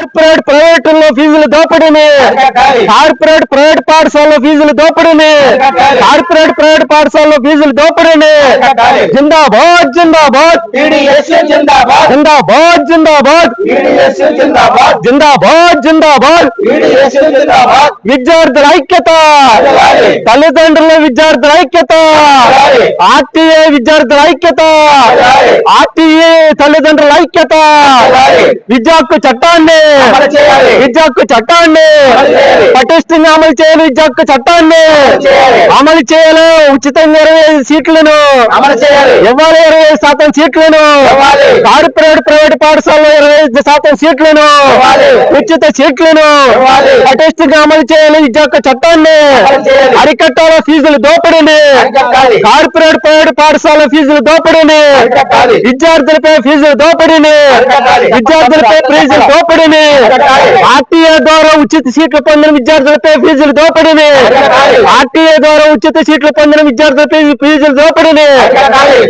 Corporate ప్రైవేటుల్లో ఫీజులు దోపిడీని అరికట్టాలి. కార్పొరేట్ ప్రైవేట్ పాఠశాలలో ఫీజులు దోపిడీని అరికట్టాలి. కార్పొరేట్ ప్రైవేట్ పాఠశాలలో ఫీజులు దోపిడీని అరికట్టాలి. జిందాబాద్ జిందాబాద్ జిందాబాద్ జిందాబాద్ జిందాబాద్ జిందాబాద్ విద్యార్థుల ఐక్యత. తల్లిదండ్రుల విద్యార్థుల ఐక్యత. ఆర్టీఏ విద్యార్థుల ఐక్యత. ఆర్టీఏ తల్లిదండ్రుల ఐక్యత అడగాలి. విద్యా హక్కు చట్టాన్ని అమలు చేయాలి. విద్యా హక్కు చట్టాన్ని. పటిష్టంగా అమలు చేయాలి విద్యా హక్కు చట్టాన్ని అమలు చేయాలి. ఉచితంగా ఇరవై ఐదు సీట్లను అమలు చేయాలి ఇవ్వాలి ఇరవై ఐదు శాతం సీట్లను ఇవ్వాలి. కార్పొరేట్ ప్రైవేట్ పాఠశాలలో ఇరవై ఐదు శాతం సీట్లను. ఉచిత సీట్లను. పటిష్టంగా అమలు చేయాలి విద్యా హక్కు చట్టాన్ని. అరికట్టాల ఫీజులు దోపిడీని అరికట్టాలి. కార్పొరేట్ ప్రైవేట్ పాఠశాల ఫీజులు దోపిడీని అరికట్టాలి. విద్యార్థులపై ఫీజులు దోపిడీని అరికట్టాలి. విద్యార్థులపై ఫీజులు దోపిడీని అరికట్టాలి. ఆర్టీఏ ద్వారా ఉచిత సీట్లు పొందిన విద్యార్థులపై ఫీజులు దోపిడీని అరికట్టాలి. ఆర్టీఏ ద్వారా ఉచిత సీట్లు పొందిన విద్యార్థులపై ఫీజులు దోపిడీని అరికట్టాలి.